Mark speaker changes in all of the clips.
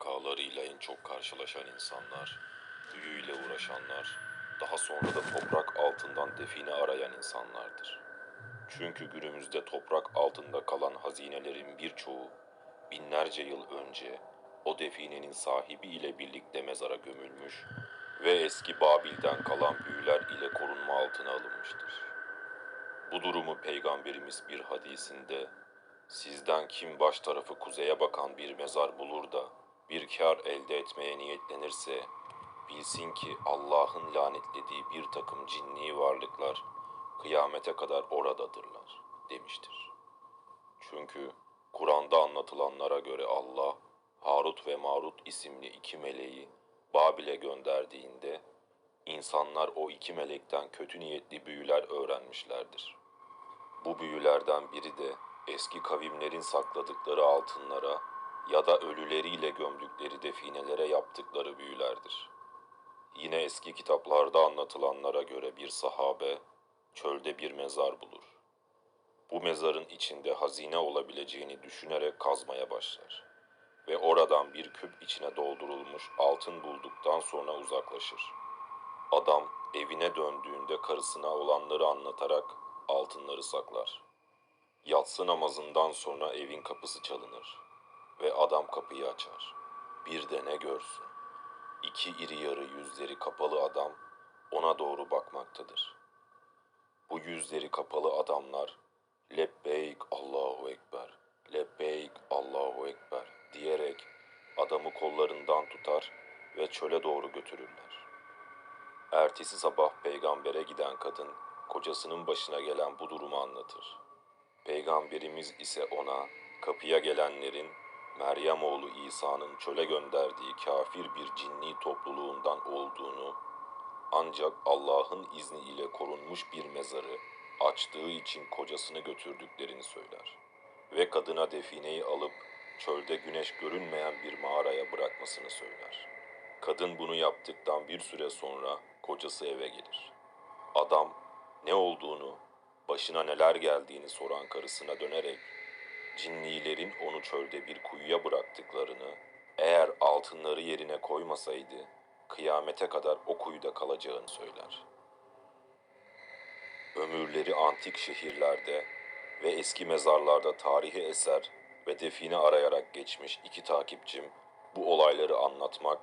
Speaker 1: vakalarıyla en çok karşılaşan insanlar, büyüyle uğraşanlar, daha sonra da toprak altından define arayan insanlardır. Çünkü günümüzde toprak altında kalan hazinelerin birçoğu binlerce yıl önce o definenin sahibi ile birlikte mezara gömülmüş ve eski Babil'den kalan büyüler ile korunma altına alınmıştır. Bu durumu Peygamberimiz bir hadisinde sizden kim baş tarafı kuzeye bakan bir mezar bulur da bir kar elde etmeye niyetlenirse bilsin ki Allah'ın lanetlediği bir takım cinni varlıklar kıyamete kadar oradadırlar demiştir. Çünkü Kur'an'da anlatılanlara göre Allah Harut ve Marut isimli iki meleği Babil'e gönderdiğinde insanlar o iki melekten kötü niyetli büyüler öğrenmişlerdir. Bu büyülerden biri de eski kavimlerin sakladıkları altınlara ya da ölüleriyle gömdükleri definelere yaptıkları büyülerdir. Yine eski kitaplarda anlatılanlara göre bir sahabe çölde bir mezar bulur. Bu mezarın içinde hazine olabileceğini düşünerek kazmaya başlar ve oradan bir küp içine doldurulmuş altın bulduktan sonra uzaklaşır. Adam evine döndüğünde karısına olanları anlatarak altınları saklar. Yatsı namazından sonra evin kapısı çalınır ve adam kapıyı açar. Bir de ne görsün? İki iri yarı yüzleri kapalı adam ona doğru bakmaktadır. Bu yüzleri kapalı adamlar Lebbeyk Allahu Ekber, Lebbeyk Allahu Ekber diyerek adamı kollarından tutar ve çöle doğru götürürler. Ertesi sabah peygambere giden kadın kocasının başına gelen bu durumu anlatır. Peygamberimiz ise ona kapıya gelenlerin Meryem oğlu İsa'nın çöle gönderdiği kafir bir cinni topluluğundan olduğunu ancak Allah'ın izniyle korunmuş bir mezarı açtığı için kocasını götürdüklerini söyler. Ve kadına defineyi alıp çölde güneş görünmeyen bir mağaraya bırakmasını söyler. Kadın bunu yaptıktan bir süre sonra kocası eve gelir. Adam ne olduğunu, başına neler geldiğini soran karısına dönerek cinnilerin onu çölde bir kuyuya bıraktıklarını, eğer altınları yerine koymasaydı kıyamete kadar o kuyuda kalacağını söyler. Ömürleri antik şehirlerde ve eski mezarlarda tarihi eser ve define arayarak geçmiş iki takipçim bu olayları anlatmak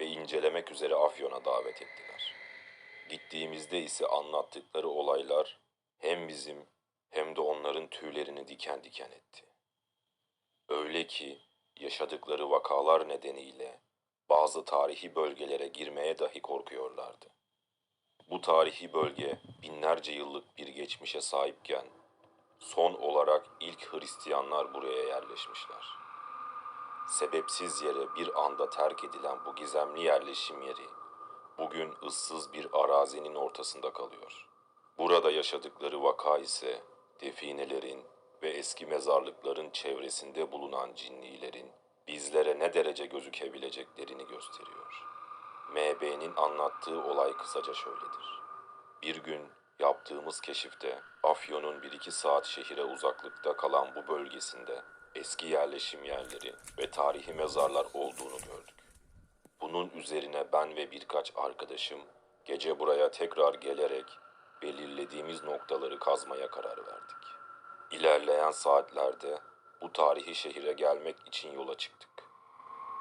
Speaker 1: ve incelemek üzere Afyon'a davet ettiler. Gittiğimizde ise anlattıkları olaylar hem bizim hem de onların tüylerini diken diken etti. Öyle ki yaşadıkları vakalar nedeniyle bazı tarihi bölgelere girmeye dahi korkuyorlardı. Bu tarihi bölge binlerce yıllık bir geçmişe sahipken son olarak ilk Hristiyanlar buraya yerleşmişler. Sebepsiz yere bir anda terk edilen bu gizemli yerleşim yeri bugün ıssız bir arazinin ortasında kalıyor. Burada yaşadıkları vaka ise definelerin ve eski mezarlıkların çevresinde bulunan cinnilerin bizlere ne derece gözükebileceklerini gösteriyor. MB'nin anlattığı olay kısaca şöyledir. Bir gün yaptığımız keşifte Afyon'un 1-2 saat şehire uzaklıkta kalan bu bölgesinde eski yerleşim yerleri ve tarihi mezarlar olduğunu gördük. Bunun üzerine ben ve birkaç arkadaşım gece buraya tekrar gelerek belirlediğimiz noktaları kazmaya karar verdik. İlerleyen saatlerde bu tarihi şehire gelmek için yola çıktık.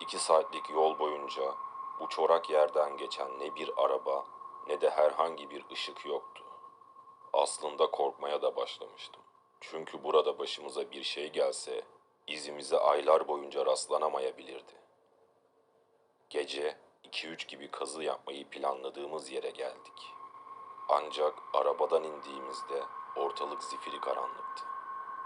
Speaker 1: İki saatlik yol boyunca bu çorak yerden geçen ne bir araba ne de herhangi bir ışık yoktu. Aslında korkmaya da başlamıştım. Çünkü burada başımıza bir şey gelse izimize aylar boyunca rastlanamayabilirdi. Gece 2-3 gibi kazı yapmayı planladığımız yere geldik. Ancak arabadan indiğimizde ortalık zifiri karanlıktı.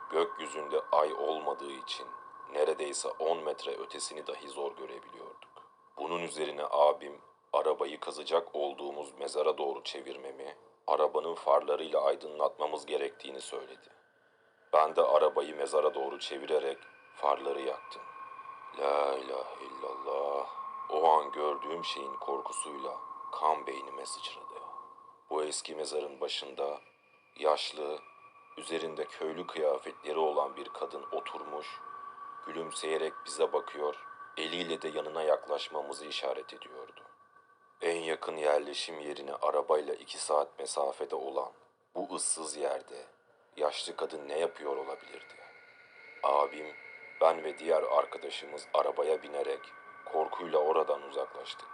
Speaker 1: Gökyüzünde ay olmadığı için neredeyse 10 metre ötesini dahi zor görebiliyorduk. Bunun üzerine abim arabayı kazacak olduğumuz mezara doğru çevirmemi, arabanın farlarıyla aydınlatmamız gerektiğini söyledi. Ben de arabayı mezara doğru çevirerek farları yaktım. La ilahe illallah. O an gördüğüm şeyin korkusuyla kan beynime sıçradı. Bu eski mezarın başında yaşlı, üzerinde köylü kıyafetleri olan bir kadın oturmuş, gülümseyerek bize bakıyor eliyle de yanına yaklaşmamızı işaret ediyordu. En yakın yerleşim yerine arabayla iki saat mesafede olan bu ıssız yerde yaşlı kadın ne yapıyor olabilirdi? Abim, ben ve diğer arkadaşımız arabaya binerek korkuyla oradan uzaklaştık.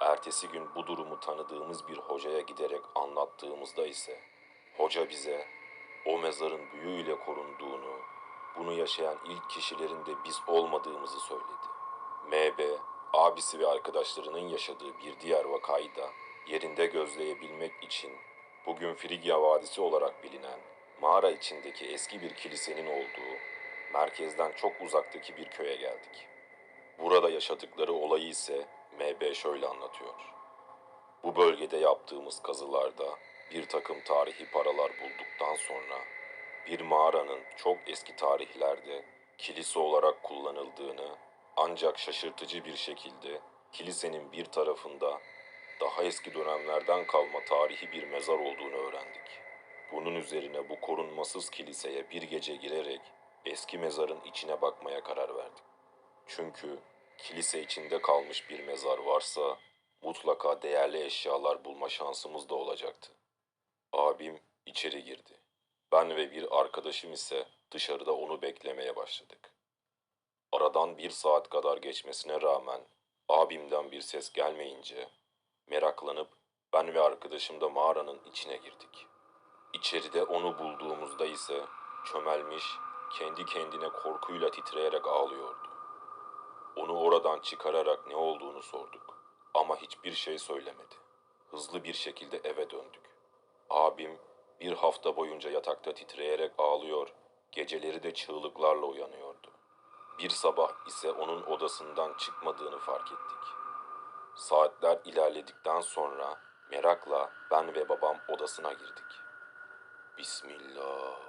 Speaker 1: Ertesi gün bu durumu tanıdığımız bir hocaya giderek anlattığımızda ise hoca bize o mezarın büyüyle korunduğunu, bunu yaşayan ilk kişilerin de biz olmadığımızı söyledi. MB, abisi ve arkadaşlarının yaşadığı bir diğer vakayı da yerinde gözleyebilmek için bugün Frigya Vadisi olarak bilinen mağara içindeki eski bir kilisenin olduğu merkezden çok uzaktaki bir köye geldik. Burada yaşadıkları olayı ise MB şöyle anlatıyor. Bu bölgede yaptığımız kazılarda bir takım tarihi paralar bulduktan sonra bir mağaranın çok eski tarihlerde kilise olarak kullanıldığını ancak şaşırtıcı bir şekilde kilisenin bir tarafında daha eski dönemlerden kalma tarihi bir mezar olduğunu öğrendik. Bunun üzerine bu korunmasız kiliseye bir gece girerek eski mezarın içine bakmaya karar verdik. Çünkü kilise içinde kalmış bir mezar varsa mutlaka değerli eşyalar bulma şansımız da olacaktı. Abim içeri girdi. Ben ve bir arkadaşım ise dışarıda onu beklemeye başladık. Aradan bir saat kadar geçmesine rağmen abimden bir ses gelmeyince meraklanıp ben ve arkadaşım da mağaranın içine girdik. İçeride onu bulduğumuzda ise çömelmiş, kendi kendine korkuyla titreyerek ağlıyordu. Onu oradan çıkararak ne olduğunu sorduk ama hiçbir şey söylemedi. Hızlı bir şekilde eve döndük. Abim bir hafta boyunca yatakta titreyerek ağlıyor, geceleri de çığlıklarla uyanıyordu. Bir sabah ise onun odasından çıkmadığını fark ettik. Saatler ilerledikten sonra merakla ben ve babam odasına girdik. Bismillah.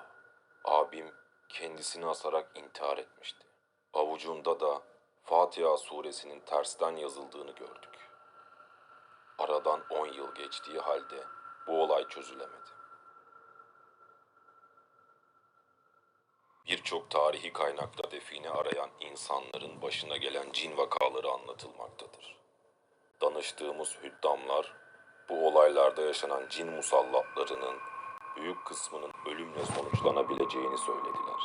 Speaker 1: Abim kendisini asarak intihar etmişti. Avucunda da Fatiha suresinin tersten yazıldığını gördük. Aradan 10 yıl geçtiği halde bu olay çözülemedi. Birçok tarihi kaynakta define arayan insanların başına gelen cin vakaları anlatılmaktadır. Danıştığımız hüddamlar bu olaylarda yaşanan cin musallatlarının büyük kısmının ölümle sonuçlanabileceğini söylediler.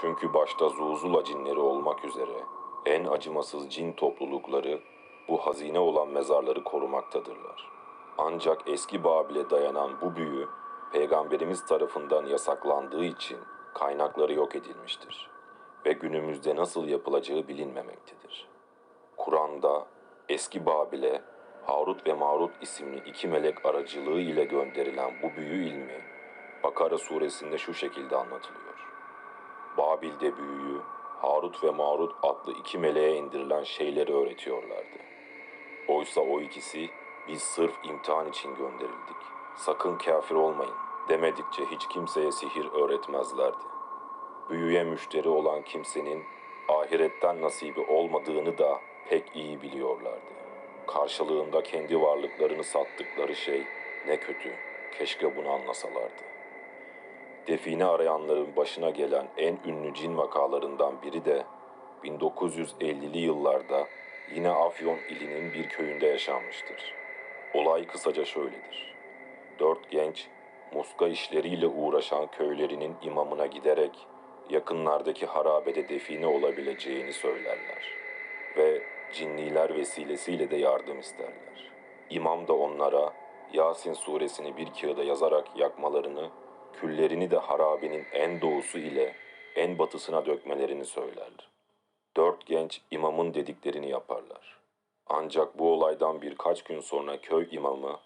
Speaker 1: Çünkü başta Zuzula cinleri olmak üzere en acımasız cin toplulukları bu hazine olan mezarları korumaktadırlar. Ancak eski Babil'e dayanan bu büyü peygamberimiz tarafından yasaklandığı için kaynakları yok edilmiştir ve günümüzde nasıl yapılacağı bilinmemektedir. Kur'an'da eski Babil'e Harut ve Marut isimli iki melek aracılığı ile gönderilen bu büyü ilmi Bakara suresinde şu şekilde anlatılıyor. Babil'de büyüyü Harut ve Marut adlı iki meleğe indirilen şeyleri öğretiyorlardı. Oysa o ikisi biz sırf imtihan için gönderildik. Sakın kafir olmayın demedikçe hiç kimseye sihir öğretmezlerdi. Büyüye müşteri olan kimsenin ahiretten nasibi olmadığını da pek iyi biliyorlardı. Karşılığında kendi varlıklarını sattıkları şey ne kötü. Keşke bunu anlasalardı. Define arayanların başına gelen en ünlü cin vakalarından biri de 1950'li yıllarda yine Afyon ilinin bir köyünde yaşanmıştır. Olay kısaca şöyledir. Dört genç muska işleriyle uğraşan köylerinin imamına giderek yakınlardaki harabede define olabileceğini söylerler ve cinniler vesilesiyle de yardım isterler. İmam da onlara Yasin suresini bir kağıda yazarak yakmalarını, küllerini de harabenin en doğusu ile en batısına dökmelerini söyler. Dört genç imamın dediklerini yaparlar. Ancak bu olaydan birkaç gün sonra köy imamı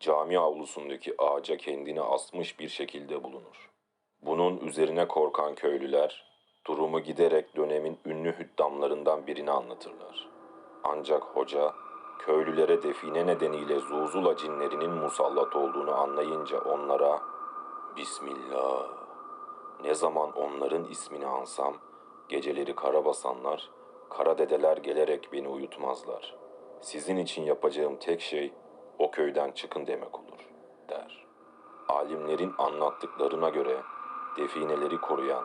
Speaker 1: cami avlusundaki ağaca kendini asmış bir şekilde bulunur. Bunun üzerine korkan köylüler durumu giderek dönemin ünlü hüddamlarından birini anlatırlar. Ancak hoca köylülere define nedeniyle Zuzula cinlerinin musallat olduğunu anlayınca onlara Bismillah ne zaman onların ismini ansam geceleri kara basanlar, kara dedeler gelerek beni uyutmazlar. Sizin için yapacağım tek şey o köyden çıkın demek olur der. Alimlerin anlattıklarına göre defineleri koruyan,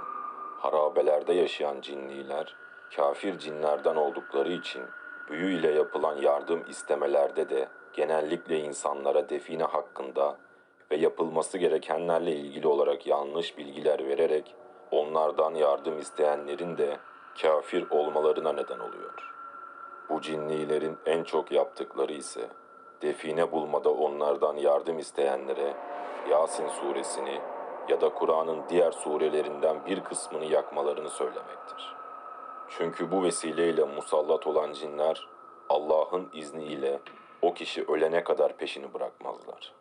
Speaker 1: harabelerde yaşayan cinniler Kafir cinlerden oldukları için büyü ile yapılan yardım istemelerde de genellikle insanlara define hakkında ve yapılması gerekenlerle ilgili olarak yanlış bilgiler vererek onlardan yardım isteyenlerin de kafir olmalarına neden oluyor. Bu cinnilerin en çok yaptıkları ise define bulmada onlardan yardım isteyenlere Yasin suresini ya da Kur'an'ın diğer surelerinden bir kısmını yakmalarını söylemektir. Çünkü bu vesileyle musallat olan cinler Allah'ın izniyle o kişi ölene kadar peşini bırakmazlar.